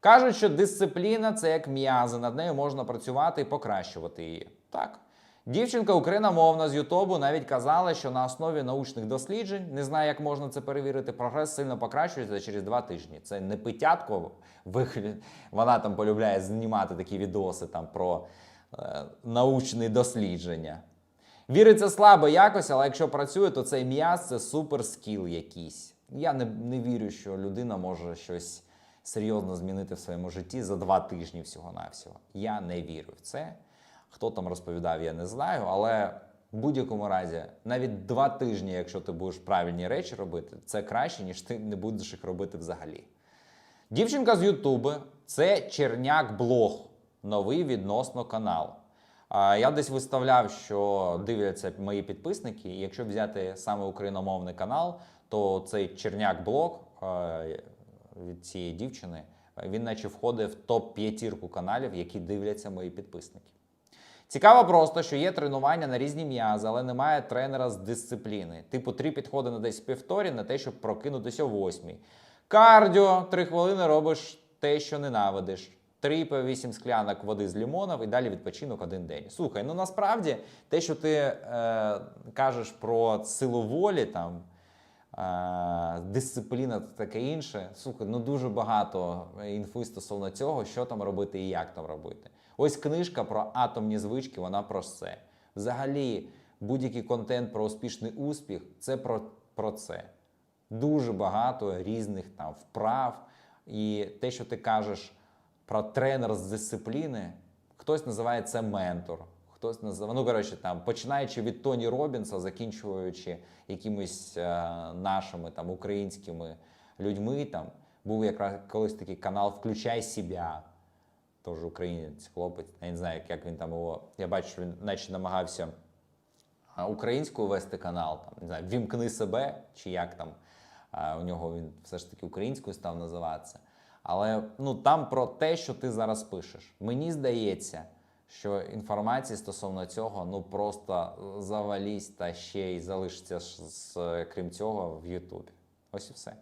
Кажуть, що дисципліна це як м'язи, над нею можна працювати і покращувати її. Так. Дівчинка україномовна з Ютубу навіть казала, що на основі научних досліджень, не знаю, як можна це перевірити, прогрес сильно покращується через два тижні. Це не питятко. Вона там полюбляє знімати такі відоси там про е, научні дослідження. Віриться слабо якось, але якщо працює, то цей м'яз це супер скіл якийсь. Я не, не вірю, що людина може щось серйозно змінити в своєму житті за два тижні всього-навсього. Я не вірю в це. Хто там розповідав, я не знаю, але в будь-якому разі, навіть два тижні, якщо ти будеш правильні речі робити, це краще, ніж ти не будеш їх робити взагалі. Дівчинка з Ютуби це Черняк Блог, новий відносно канал. Я десь виставляв, що дивляться мої підписники, і якщо взяти саме україномовний канал, то цей Черняк Блог від цієї дівчини, е, він наче входить в топ-п'ятірку каналів, які дивляться мої підписники. Цікаво просто, що є тренування на різні м'язи, але немає тренера з дисципліни. Типу, три підходи на десь півторі на те, щоб прокинутися о восьмій. Кардіо, три хвилини робиш те, що ненавидиш. Три по вісім склянок води з лімоном і далі відпочинок один день. Слухай, ну насправді те, що ти е, кажеш про силу волі, там, дисципліна та таке інше. Слухай, ну дуже багато інфи стосовно цього, що там робити і як там робити. Ось книжка про атомні звички, вона про це. Взагалі, будь-який контент про успішний успіх це про, про це. Дуже багато різних там вправ. І те, що ти кажеш про тренер з дисципліни, хтось називає це ментор. Хтось називає, ну коротше, там, починаючи від Тоні Робінса, закінчуючи якимись е, нашими там українськими людьми. Там був якраз колись такий канал Включай себе. Тож українець, хлопець. Я не знаю, як- він там його. Я бачу, він наче намагався українською вести канал, там, не знаю, вімкни себе, чи як там у нього він все ж таки українською став називатися. Але ну, там про те, що ти зараз пишеш. Мені здається, що інформації стосовно цього ну просто завалість та ще й залишиться з, крім цього в Ютубі. Ось і все.